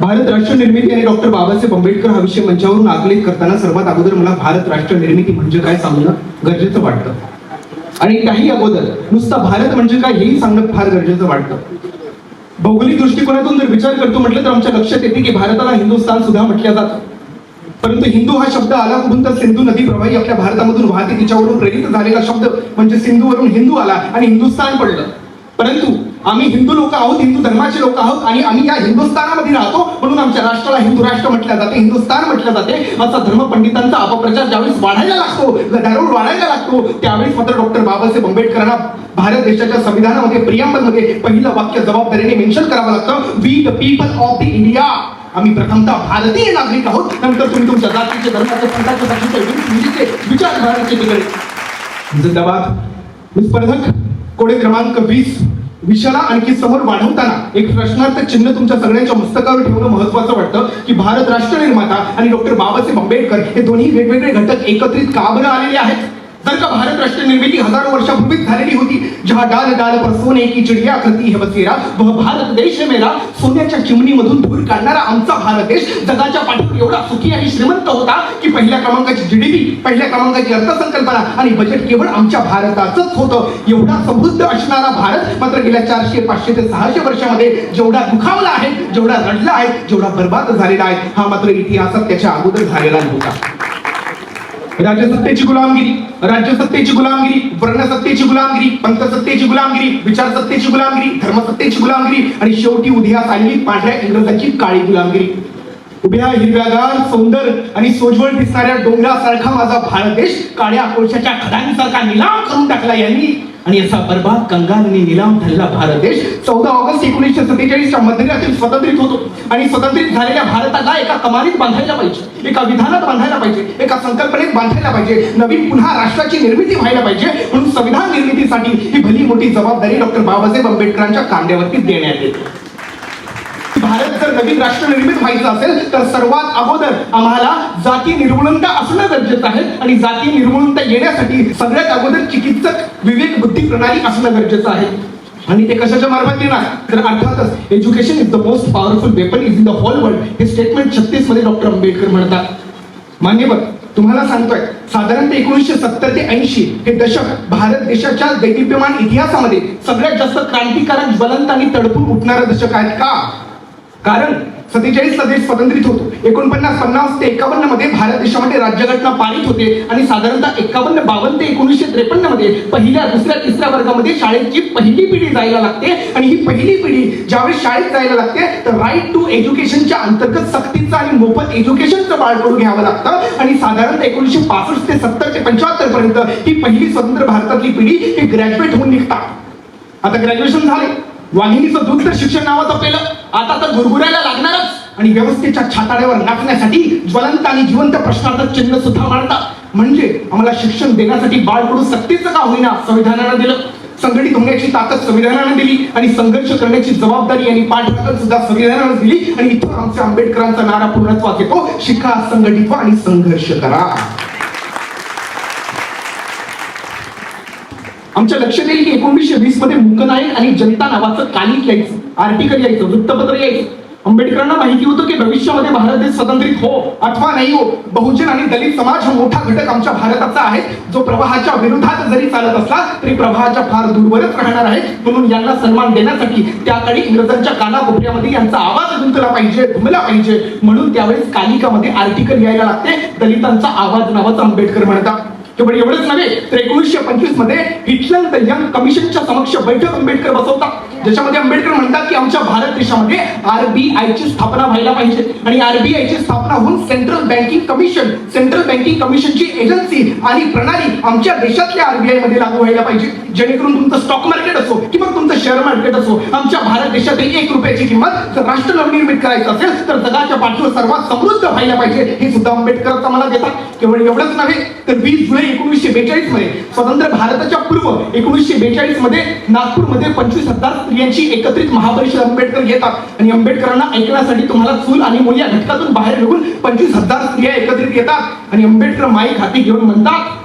भारत राष्ट्र निर्मिती आणि डॉक्टर बाबासाहेब आंबेडकर हा विषय मंचावरून आगलित करताना सर्वात अगोदर मला भारत राष्ट्र निर्मिती म्हणजे काय सांगणं गरजेचं वाटतं. आणि काही अगोदर नुसता भारत म्हणजे काय हेही सांगणं फार गरजेचं वाटतं. भौगोलिक दृष्टिकोनातून जर विचार करतो म्हटलं तर आमच्या लक्षात येते की भारताला हिंदुस्थान सुद्धा म्हटलं जातं. परंतु हिंदू हा शब्द आला कुठून तर सिंधू नदी प्रवाही आपल्या भारतामधून वाहते तिच्यावरून प्रेरित झालेला शब्द म्हणजे सिंधूवरून हिंदू आला आणि हिंदुस्थान पडलं. परंतु आम्ही हिंदू लोक आहोत हिंदू धर्माचे लोक आहोत आणि आम्ही या हिंदुस्थानामध्ये राहतो म्हणून आमच्या राष्ट्राला हिंदू राष्ट्र म्हटलं जाते हिंदुस्थान म्हटलं जाते. असा धर्मपंडितांचा अपप्रचार ज्यावेळेस वाढायला लागतो गदारोळ वाढायला लागतो त्यावेळेस मात्र डॉक्टर बाबासाहेब आंबेडकरांना भारत देशाच्या संविधानामध्ये प्रियांबलमध्ये पहिलं वाक्य जबाबदारीने मेन्शन करावं लागतं we the people of the India आम्ही प्रथमतः भारतीय नागरिक आहोत नंतर तुम्ही तुमच्या जातीचे धर्माचे पंथाचे जातीचे हिंदीचे विचारधाराचे तिकडे जिंदाबाद स्पर्धक कोडे क्रमांक वीस. विषयाला आणखी समोर वाढवताना एक प्रश्नार्थ चिन्ह तुमच्या सगळ्यांच्या मस्तकावर ठेवणं महत्वाचं वाटतं की भारत राष्ट्र निर्माता आणि डॉक्टर बाबासाहेब आंबेडकर हे दोन्ही वेगवेगळे घटक एकत्रित का बरं आलेले आहेत? तर का भारत राष्ट्र निर्मिती हजारो वर्षापूर्वीच झालेली होती जहा डाल डाल पर सोने की चिडिया करती है बसेरा वह भारत देश मेरा सोन्याच्या चिमणीमधून धूर काढणारा आमचा भारत देश जगाच्या पाठीवर एवढा सुखी आणि श्रीमंत होता की पहिल्या क्रमांकाची जीडीपी पहिल्या क्रमांकाची अर्थसंकल्पना आणि बजेट केवळ आमच्या भारताचंच होतं. एवढा समृद्ध असणारा भारत मात्र गेल्या चारशे पाचशे ते सहाशे वर्षामध्ये जेवढा दुखावला आहे जेवढा रडला आहे जेवढा बर्बाद झालेला आहे हा मात्र इतिहासात त्याच्या अगोदर झालेला नव्हता. राज्यसत्तेची गुलामगिरी राज्यसत्तेची गुलामगिरी वर्णसत्तेची गुलामगिरी पंथसत्तेची गुलामगिरी विचारसत्तेची गुलामगिरी धर्मसत्तेची गुलामगिरी आणि शेवटी उदयास आली पांढऱ्या इंग्रजांची काळी गुलामगिरी. उभ्या हिरव्यागार सौंदर आणि सोज्वळ दिसणाऱ्या डोंगरासारखा माझा भारत देश काळ्या कोळशाच्या खडांसारखा निलाम करून टाकला यांनी. आणि असा बर्बाद कंगाल आणि निलाम झालेला भारत देश चौदा ऑगस्ट एकोणीसशे सत्तेचाळीस च्या मध्यरात्री स्वतंत्रित होतो. आणि स्वतंत्रित झालेल्या भारताला एका कमालीत बांधायला पाहिजे एका विधानात बांधायला पाहिजे एका संकल्पनेत बांधायला पाहिजे नवीन पुन्हा राष्ट्राची निर्मिती व्हायला पाहिजे म्हणून संविधान निर्मितीसाठी ही भली मोठी जबाबदारी डॉक्टर बाबासाहेब आंबेडकरांच्या कांद्यावरती देण्यात येते. नवीन राष्ट्र निर्मित व्हायचं असेल तर सर्वात अगोदर आम्हाला जाती निर्मूलनता असणं गरजेचं आहे. आणि जाती निर्मूलनता येण्यासाठी सगळ्यात अगोदर चिकित्सक विवेक बुद्धी प्रणाली असणं गरजेचं आहे. आणि ते कशाच्या मार्फत येणार? तर अर्थातच education is the most powerful weapon is in the whole world हे स्टेटमेंट छत्तीसमध्ये डॉक्टर आंबेडकर म्हणतात. मान्यवर तुम्हाला सांगतोय साधारणतः एकोणीसशे सत्तर ते ऐंशी हे दशक भारत देशाच्या दैदिप्यमान इतिहासामध्ये सगळ्यात जास्त क्रांतिकारक ज्वलंत आणि तडपून उठणारं दशक आहेत का? कारण सत्तेचाळीस ला स्वतंत्रित होतो. एकोणपन्नास पन्नास ते एकावन्नमध्ये भारत देशामध्ये राज्यघटना पारित होते आणि साधारणतः एकावन्न बावन्न ते एकोणीसशे त्रेपन्नमध्ये पहिल्या दुसऱ्या तिसऱ्या वर्गामध्ये शाळेची पहिली पिढी जायला लागते. आणि ही पहिली पिढी ज्यावेळेस शाळेत जायला लागते तर राईट टू एज्युकेशनच्या अंतर्गत सक्तीचं आणि मोफत एज्युकेशनचं बाळकडून घ्यावं लागतं. आणि साधारणतः एकोणीसशे पासष्ट ते सत्तर ते पंच्याहत्तर पर्यंत ही पहिली स्वतंत्र भारतातली पिढी हे ग्रॅज्युएट होऊन निघतात. आता ग्रॅज्युएशन झाले वाहिनीचं दूध तर शिक्षण नावाचं पेलं. आता तर गुरगुऱ्याला लागणारच. आणि व्यवस्थेच्या छाताड्यावर नाचण्यासाठी ज्वलंत आणि जिवंत प्रश्नार्थक चिन्ह सुद्धा मांडतात. म्हणजे आम्हाला शिक्षण देण्यासाठी बाळकडून सक्तीचं का होईना संविधानानं दिलं? संघटित होण्याची ताकद संविधानानं दिली आणि संघर्ष करण्याची जबाबदारी आणि पाठराखण सुद्धा संविधानानं दिली आणि इथं आमच्या आंबेडकरांचा नारा पूर्णत्वात येतो. शिका संघटित आणि संघर्ष करा. आमच्या लक्षात येईल की एकोणीसशे वीसमध्ये मुकनायक आणि जनता नावाचं कालिक यायचं आर्टिकल यायचं वृत्तपत्र यायचं. आंबेडकरांना माहिती होतं की भविष्यामध्ये भारत देश स्वतंत्रित हो अथवा नाही हो. बहुजन आणि दलित समाज हा मोठा घटक आमच्या भारताचा आहे. जो प्रवाहाच्या विरोधात जरी चालत असला तरी प्रवाहाच्या फार दूरवरच राहणार आहे. म्हणून यांना सन्मान देण्यासाठी त्या काळी इंग्रजांच्या कानाकोपऱ्यामध्ये यांचा आवाज गुंतला पाहिजे घुमला पाहिजे. म्हणून त्यावेळेस कालिकामध्ये आर्टिकल यायला लागते. दलितांचा आवाज नावाचा आंबेडकर म्हणतात. केवळ एवढंच नव्हे तर एकोणीसशे पंचवीसमध्ये हिटलर द यंग कमिशनच्या समक्ष बैठक आंबेडकर बसवतात ज्याच्यामध्ये आंबेडकर म्हणतात की आमच्या भारत देशामध्ये आरबीआय ची स्थापना व्हायला पाहिजे. आणि आरबीआय ची स्थापना होऊन central banking commission central banking कमिशनची agency आणि प्रणाली आमच्या देशातल्या आरबीआयमध्ये लागू व्हायला पाहिजे. जेणेकरून तुमचं स्टॉक मार्केट असो किंवा तुमचं शेअर मार्केट असो आमच्या भारत देशातील एक रुपयाची किंमत जर राष्ट्र नवनिर्मित करायचं असेल तर जगाच्या पाठीवर सर्वात समृद्ध व्हायला पाहिजे हे सुद्धा आंबेडकर मला देतात केवळ एवढंच नव्हे तर वीस जुलै एकोणीसशे बेचाळीसमध्ये स्वतंत्र भारताच्या पूर्व एकोणीसशे बेचाळीसमध्ये नागपूरमध्ये पंचवीस हजार स्त्रियांची एकत्रित महापरिषद आंबेडकर घेतात. आणि आंबेडकरांना ऐकण्यासाठी तुम्हाला चूल आणि मुली या घटकातून बाहेर निघून पंचवीस हजार स्त्रिया एकत्रित येतात. आणि आंबेडकर माईक हाती घेऊन म्हणतात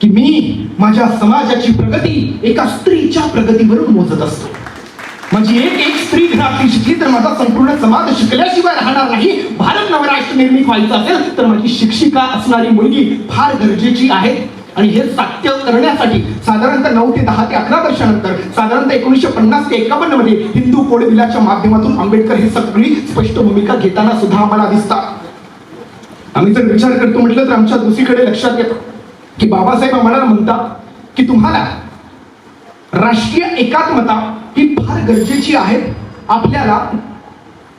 की मी माझ्या समाजाची प्रगती एका स्त्रीच्या प्रगतीवरून मोजत असतो. म्हणजे एक एक स्त्री घरातली शिकली तर माझा संपूर्ण समाज शिकल्याशिवाय राहणार नाही. भारत नवराष्ट्र निर्मित व्हायचं असेल तर माझी शिक्षिका असणारी मुलगी फार गरजेची आहे. आणि हे सत्य करण्यासाठी साधारणतः नऊ ते दहा ते अकरा वर्षानंतर साधारणतः एकोणीसशे पन्नास ते एकावन्नमध्ये हिंदू कोडबिलाच्या माध्यमातून आंबेडकर हे सगळी स्पष्ट भूमिका घेताना सुद्धा आम्हाला दिसतात. आम्ही जर विचार करतो म्हटलं तर आमच्या दुसरीकडे लक्षात येतं की बाबासाहेब आम्हाला म्हणतात की तुम्हाला राष्ट्रीय एकात्मता ही फार गरजेची आहे आपल्याला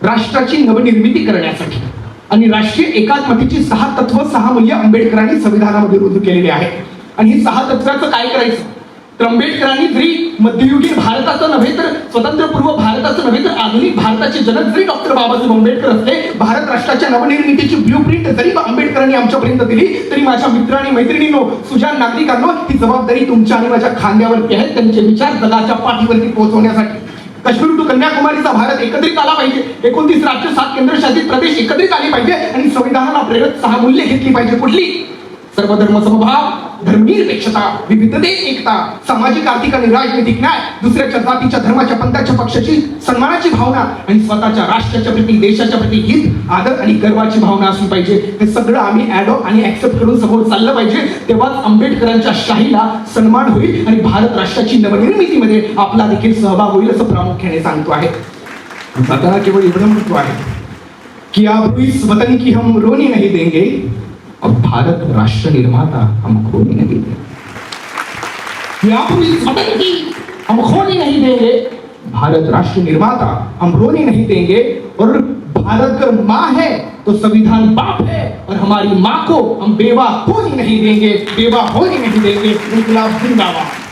राष्ट्राची नवनिर्मिती करण्यासाठी. आणि राष्ट्रीय एकात्मतेची सहा तत्व सहा मूल्य आंबेडकरांनी संविधानामध्ये रुजू केलेली आहे. आणि ही सहा तत्वाचं काय करायचं? त्र्यंबेडकरांनी जरी मध्ययुगीन भारताचं नव्हे तर स्वतंत्रपूर्व भारताचं नव्हे तर आधुनिक भारताचे जनक जरी डॉक्टर बाबासाहेब आंबेडकर असले भारत राष्ट्राच्या नवनिर्मितीची ब्ल्यू प्रिंट जरी आंबेडकरांनी आमच्यापर्यंत दिली तरी माझ्या मित्र आणि मैत्रिणींनो सुजान नागरिकांनो ही जबाबदारी तुमच्या आणि माझ्या खांद्यावरती आहे त्यांचे विचार जगाच्या पाठीवरती पोहोचवण्यासाठी. काश्मीर टू कन्याकुमारीचा भारत एकत्रित आला पाहिजे. एकोणतीस राज्य सात केंद्रशासित प्रदेश एकत्रित आले पाहिजे आणि संविधानाला प्रेरक सहा मूल्य घेतली पाहिजे कुठली? सर्वधर्म समभाव धर्मनिरपेक्षता विविधतेत एकता सामाजिक आर्थिक आणि राजनैतिक न्याय दुसऱ्याच्या जातीच्या धर्माच्या पंथाच्या पक्षाची सन्मानाची भावना आणि स्वतःच्या राष्ट्राच्या प्रती देशाच्या प्रती हित आदर आणि गर्वाची भावना असली पाहिजे. हे सगळं आम्ही ऍडो आणि ऍक्सेप्ट करून समोर चाललं पाहिजे. तेव्हाच आंबेडकरांच्या शाहीला सन्मान होईल आणि भारत राष्ट्राची नवनिर्मितीमध्ये आपला देखील सहभाग होईल असं प्रामुख्याने सांगतो आहे. आता केवळ एवढं महत्त्व आहे कि आप इस वतन की हम रोनी नहीं देंगे. और भारत राष्ट्र निर्माता हम खोने नहीं देंगे दे। आप की हम खोने नहीं देंगे भारत राष्ट्र निर्माता हम रोने नहीं देंगे और भारत अगर माँ है तो संविधान बाप है और हमारी माँ को हम बेवा होने नहीं देंगे बेवा होने नहीं देंगे इनकलाब जिंदाबाद